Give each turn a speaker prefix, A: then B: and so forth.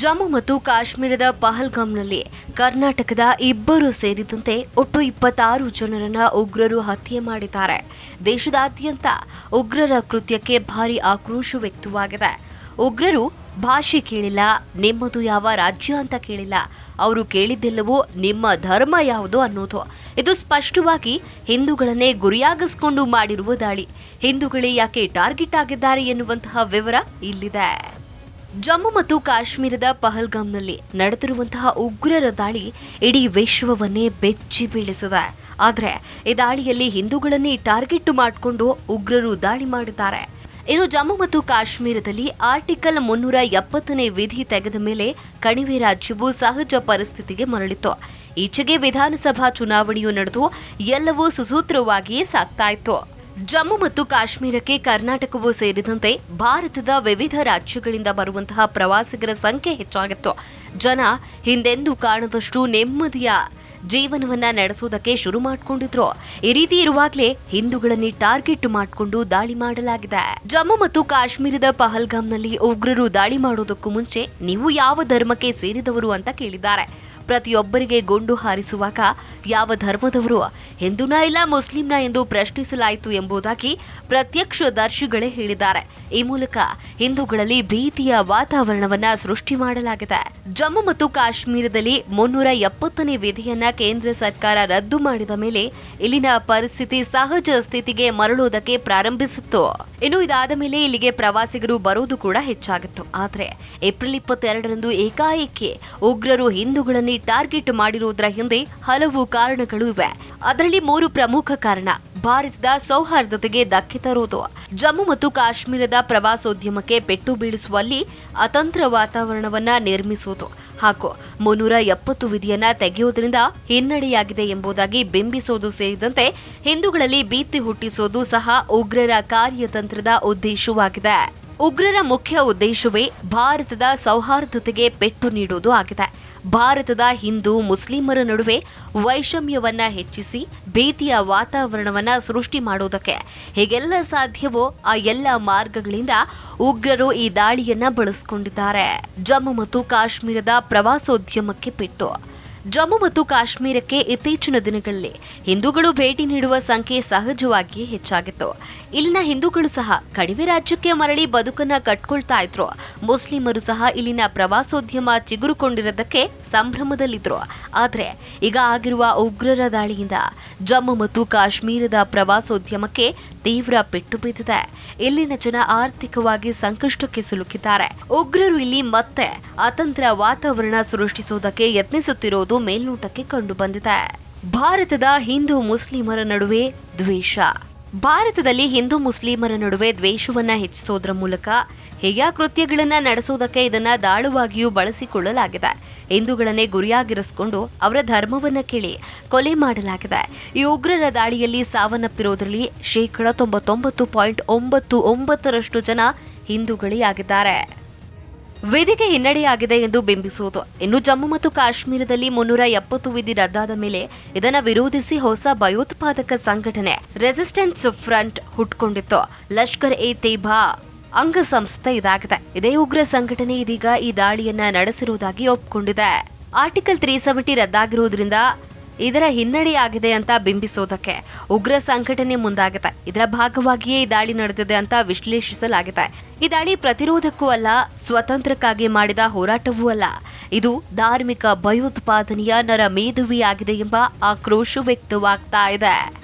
A: ಜಮ್ಮು ಮತ್ತು ಕಾಶ್ಮೀರದ ಪಹಲ್ಗಾಮ್ನಲ್ಲಿ ಕರ್ನಾಟಕದ ಇಬ್ಬರು ಸೇರಿದಂತೆ ಒಟ್ಟು ಇಪ್ಪತ್ತಾರು ಜನರನ್ನ ಉಗ್ರರು ಹತ್ಯೆ ಮಾಡಿದ್ದಾರೆ. ದೇಶದಾದ್ಯಂತ ಉಗ್ರರ ಕೃತ್ಯಕ್ಕೆ ಭಾರಿ ಆಕ್ರೋಶ ವ್ಯಕ್ತವಾಗಿದೆ. ಉಗ್ರರು ಭಾಷೆ ಕೇಳಿಲ್ಲ, ನಿಮ್ಮದು ಯಾವ ರಾಜ್ಯ ಅಂತ ಕೇಳಿಲ್ಲ. ಅವರು ಕೇಳಿದ್ದೆಲ್ಲವೋ ನಿಮ್ಮ ಧರ್ಮ ಯಾವುದು ಅನ್ನೋದು. ಇದು ಸ್ಪಷ್ಟವಾಗಿ ಹಿಂದೂಗಳನ್ನೇ ಗುರಿಯಾಗಿಸ್ಕೊಂಡು ಮಾಡಿರುವ ದಾಳಿ. ಹಿಂದೂಗಳೇ ಯಾಕೆ ಟಾರ್ಗೆಟ್ ಆಗಿದ್ದಾರೆ ಎನ್ನುವಂತಹ ವಿವರ ಇಲ್ಲಿದೆ. ಜಮ್ಮು ಮತ್ತು ಕಾಶ್ಮೀರದ ಪಹಲ್ಗಾಮ್ನಲ್ಲಿ ನಡೆದಿರುವಂತಹ ಉಗ್ರರ ದಾಳಿ ಇಡೀ ವಿಶ್ವವನ್ನೇ ಬೆಚ್ಚಿ ಬೀಳಿಸಿದೆ. ಆದರೆ ಈ ದಾಳಿಯಲ್ಲಿ ಹಿಂದೂಗಳನ್ನೇ ಟಾರ್ಗೆಟ್ ಮಾಡಿಕೊಂಡು ಉಗ್ರರು ದಾಳಿ ಮಾಡಿದ್ದಾರೆ. ಇನ್ನು ಜಮ್ಮು ಮತ್ತು ಕಾಶ್ಮೀರದಲ್ಲಿ ಆರ್ಟಿಕಲ್ ಮುನ್ನೂರ ಎಪ್ಪತ್ತನೇ ವಿಧಿ ತೆಗೆದ ಮೇಲೆ ಕಣಿವೆ ರಾಜ್ಯವು ಸಹಜ ಪರಿಸ್ಥಿತಿಗೆ ಮರಳಿತು ಈಚೆಗೆ ವಿಧಾನಸಭಾ ಚುನಾವಣೆಯು ನಡೆದು ಎಲ್ಲವೂ ಸುಸೂತ್ರವಾಗಿಯೇ ಸಾಗ್ತಾ ಜಮ್ಮು ಮತ್ತು ಕಾಶ್ಮೀರಕ್ಕೆ ಕರ್ನಾಟಕವೂ ಸೇರಿದಂತೆ ಭಾರತದ ವಿವಿಧ ರಾಜ್ಯಗಳಿಂದ ಬರುವಂತಹ ಪ್ರವಾಸಿಗರ ಸಂಖ್ಯೆ ಹೆಚ್ಚಾಗಿತ್ತು. ಜನ ಹಿಂದೆಂದೂ ಕಾಣದಷ್ಟು ನೆಮ್ಮದಿಯ ಜೀವನವನ್ನ ನಡೆಸೋದಕ್ಕೆ ಶುರು ಮಾಡಿಕೊಂಡಿದ್ರು. ಈ ರೀತಿ ಇರುವಾಗಲೇ ಹಿಂದೂಗಳನ್ನೇ ಟಾರ್ಗೆಟ್ ಮಾಡಿಕೊಂಡು ದಾಳಿ ಮಾಡಲಾಗಿದೆ. ಜಮ್ಮು ಮತ್ತು ಕಾಶ್ಮೀರದ ಪಹಲ್ಗಾಮ್ನಲ್ಲಿ ಉಗ್ರರು ದಾಳಿ ಮಾಡೋದಕ್ಕೂ ಮುಂಚೆ ನೀವು ಯಾವ ಧರ್ಮಕ್ಕೆ ಸೇರಿದವರು ಅಂತ ಕೇಳಿದ್ದಾರೆ. ಪ್ರತಿಯೊಬ್ಬರಿಗೆ ಗುಂಡು ಹಾರಿಸುವಾಗ ಯಾವ ಧರ್ಮದವರು ಹಿಂದೂನ ಇಲ್ಲ ಮುಸ್ಲಿಂನ ಎಂದು ಪ್ರಶ್ನಿಸಲಾಯಿತು ಎಂಬುದಾಗಿ ಪ್ರತ್ಯಕ್ಷದರ್ಶಿಗಳೇ ಹೇಳಿದ್ದಾರೆ. ಈ ಮೂಲಕ ಹಿಂದೂಗಳಲ್ಲಿ ಭೀತಿಯ ವಾತಾವರಣವನ್ನ ಸೃಷ್ಟಿ ಮಾಡಲಾಗಿದೆ. ಜಮ್ಮು ಮತ್ತು ಕಾಶ್ಮೀರದಲ್ಲಿ ಮುನ್ನೂರ ಎಪ್ಪತ್ತನೇ ವಿಧಿಯನ್ನ ಕೇಂದ್ರ ಸರ್ಕಾರ ರದ್ದು ಮಾಡಿದ ಮೇಲೆ ಇಲ್ಲಿನ ಪರಿಸ್ಥಿತಿ ಸಹಜ ಸ್ಥಿತಿಗೆ ಮರಳುವುದಕ್ಕೆ ಪ್ರಾರಂಭಿಸಿತ್ತು. ಇನ್ನು ಇದಾದ ಮೇಲೆ ಇಲ್ಲಿಗೆ ಪ್ರವಾಸಿಗರು ಬರೋದು ಕೂಡ ಹೆಚ್ಚಾಗಿತ್ತು. ಆದರೆ ಏಪ್ರಿಲ್ ಇಪ್ಪತ್ತೆರಡರಂದು ಏಕಾಏಕಿ ಉಗ್ರರು ಹಿಂದೂಗಳನ್ನೇ ಟಾರ್ಗೆಟ್ ಮಾಡಿರುವುದರ ಹಿಂದೆ ಹಲವು ಕಾರಣಗಳು ಇವೆ. ಅದರಲ್ಲಿ ಮೂರು ಪ್ರಮುಖ ಕಾರಣ. ಭಾರತದ ಸೌಹಾರ್ದತೆಗೆ ಧಕ್ಕೆ ತರುವುದು. ಜಮ್ಮು ಮತ್ತು ಕಾಶ್ಮೀರದ ಪ್ರವಾಸೋದ್ಯಮಕ್ಕೆ ಪೆಟ್ಟು ಬೀಳಿಸುವಲ್ಲಿ ಅತಂತ್ರ ವಾತಾವರಣವನ್ನ ನಿರ್ಮಿಸುವುದು. ಹಾಗೂ ಮುನ್ನೂರ ಎಪ್ಪತ್ತು ವಿಧಿಯನ್ನ ತೆಗೆಯುವುದರಿಂದ ಹಿನ್ನಡೆಯಾಗಿದೆ ಎಂಬುದಾಗಿ ಬಿಂಬಿಸೋದು ಸೇರಿದಂತೆ ಹಿಂದೂಗಳಲ್ಲಿ ಭೀತಿ ಹುಟ್ಟಿಸೋದು ಸಹ ಉಗ್ರರ ಕಾರ್ಯತಂತ್ರದ ಉದ್ದೇಶವಾಗಿದೆ. ಉಗ್ರರ ಮುಖ್ಯ ಉದ್ದೇಶವೇ ಭಾರತದ ಸೌಹಾರ್ದತೆಗೆ ಪೆಟ್ಟು ನೀಡುವುದು ಆಗಿದೆ. ಭಾರತದ ಹಿಂದೂ ಮುಸ್ಲಿಮರ ನಡುವೆ ವೈಷಮ್ಯವನ್ನ ಹೆಚ್ಚಿಸಿ, ಭೀತಿಯ ವಾತಾವರಣವನ್ನ ಸೃಷ್ಟಿ ಮಾಡುವುದಕ್ಕೆ ಹೇಗೆಲ್ಲ ಸಾಧ್ಯವೋ ಆ ಎಲ್ಲ ಮಾರ್ಗಗಳಿಂದ ಉಗ್ರರು ಈ ದಾಳಿಯನ್ನ ಬಳಸಿಕೊಂಡಿದ್ದಾರೆ. ಜಮ್ಮು ಮತ್ತು ಕಾಶ್ಮೀರದ ಪ್ರವಾಸೋದ್ಯಮಕ್ಕೆ ಪೆಟ್ಟು ಜಮ್ಮು ಮತ್ತು ಕಾಶ್ಮೀರಕ್ಕೆ ಇತ್ತೀಚಿನ ದಿನಗಳಲ್ಲಿ ಹಿಂದೂಗಳು ಭೇಟಿ ನೀಡುವ ಸಂಖ್ಯೆ ಸಹಜವಾಗಿ ಹೆಚ್ಚಾಗಿತ್ತು. ಇಲ್ಲಿನ ಹಿಂದೂಗಳು ಸಹ ಕಡಿಮೆ ರಾಜ್ಯಕ್ಕೆ ಮರಳಿ ಬದುಕನ್ನ ಕಟ್ಕೊಳ್ತಾ ಇದ್ರು. ಮುಸ್ಲಿಮರು ಸಹ ಇಲ್ಲಿನ ಪ್ರವಾಸೋದ್ಯಮ ಚಿಗುರುಕೊಂಡಿರೋದಕ್ಕೆ ಸಂಭ್ರಮದಲ್ಲಿದ್ರು. ಆದರೆ ಈಗ ಆಗಿರುವ ಉಗ್ರರ ದಾಳಿಯಿಂದ ಜಮ್ಮು ಮತ್ತು ಕಾಶ್ಮೀರದ ಪ್ರವಾಸೋದ್ಯಮಕ್ಕೆ ತೀವ್ರ ಪೆಟ್ಟು ಬಿದ್ದಿದೆ ಇಲ್ಲಿನ ಜನ ಆರ್ಥಿಕವಾಗಿ ಸಂಕಷ್ಟಕ್ಕೆ ಸಿಲುಕಿದ್ದಾರೆ. ಉಗ್ರರು ಇಲ್ಲಿ ಮತ್ತೆ ಅತಂತ್ರ ವಾತಾವರಣ ಸೃಷ್ಟಿಸುವುದಕ್ಕೆ ಯತ್ನಿಸುತ್ತಿರುವುದು ಮೇಲ್ನೋಟಕ್ಕೆ ಕಂಡುಬಂದಿದೆ. ಭಾರತದ ಹಿಂದೂ ಮುಸ್ಲಿಮರ ನಡುವೆ ದ್ವೇಷ. ಭಾರತದಲ್ಲಿ ಹಿಂದೂ ಮುಸ್ಲಿಮರ ನಡುವೆ ದ್ವೇಷವನ್ನ ಹೆಚ್ಚಿಸೋದ್ರ ಮೂಲಕ ಹೇಯ ಕೃತ್ಯಗಳನ್ನ ನಡೆಸೋದಕ್ಕೆ ಇದನ್ನ ದಾಳುವಾಗಿಯೂ ಬಳಸಿಕೊಳ್ಳಲಾಗಿದೆ. ಹಿಂದೂಗಳನ್ನೇ ಗುರಿಯಾಗಿರಿಸಿಕೊಂಡು ಅವರ ಧರ್ಮವನ್ನ ಕೇಳಿ ಕೊಲೆ ಮಾಡಲಾಗಿದೆ. ಈ ಉಗ್ರರ ದಾಳಿಯಲ್ಲಿ ಸಾವನ್ನಪ್ಪಿರೋದ್ರಲ್ಲಿ ಶೇಕಡ ತೊಂಬತ್ತೊಂಬತ್ತು ಪಾಯಿಂಟ್ ಒಂಬತ್ತು ಒಂಬತ್ತರಷ್ಟು ಜನ ಹಿಂದೂಗಳೇ ಆಗಿದ್ದಾರೆ ವಿಧಿಗೆ ಹಿನ್ನಡೆಯಾಗಿದೆ ಎಂದು ಬಿಂಬಿಸುವುದು. ಇನ್ನು ಜಮ್ಮು ಮತ್ತು ಕಾಶ್ಮೀರದಲ್ಲಿ ಮುನ್ನೂರ ಎಪ್ಪತ್ತು ವಿಧಿ ರದ್ದಾದ ಮೇಲೆ ಇದನ್ನ ವಿರೋಧಿಸಿ ಹೊಸ ಭಯೋತ್ಪಾದಕ ಸಂಘಟನೆ ರೆಸಿಸ್ಟೆನ್ಸ್ ಫ್ರಂಟ್ ಹುಟ್ಕೊಂಡಿತ್ತು. ಲಷ್ಕರ್ ಎ ತೇಬಾ ಅಂಗಸಂಸ್ಥೆ ಇದಾಗಿದೆ. ಇದೇ ಉಗ್ರ ಸಂಘಟನೆ ಇದೀಗ ಈ ದಾಳಿಯನ್ನ ನಡೆಸಿರುವುದಾಗಿ ಒಪ್ಪಿಕೊಂಡಿದೆ ಆರ್ಟಿಕಲ್ ತ್ರೀ ಸೆವೆಂಟಿ ರದ್ದಾಗಿರುವುದರಿಂದ ಇದರ ಹಿನ್ನಡೆಯಾಗಿದೆ ಅಂತ ಬಿಂಬಿಸೋದಕ್ಕೆ ಉಗ್ರ ಸಂಘಟನೆ ಮುಂದಾಗಿದೆ. ಇದರ ಭಾಗವಾಗಿಯೇ ಈ ದಾಳಿ ನಡೆದಿದೆ ಅಂತ ವಿಶ್ಲೇಷಿಸಲಾಗಿದೆ. ಈ ದಾಳಿ ಪ್ರತಿರೋಧಕ್ಕೂ ಅಲ್ಲ, ಸ್ವತಂತ್ರಕ್ಕಾಗಿ ಮಾಡಿದ ಹೋರಾಟವೂ ಅಲ್ಲ. ಇದು ಧಾರ್ಮಿಕ ಭಯೋತ್ಪಾದನೆಯ ನರ ಮೇಧುವಿಯಾಗಿದೆ ಎಂಬ ಆಕ್ರೋಶ ವ್ಯಕ್ತವಾಗ್ತಾ ಇದೆ.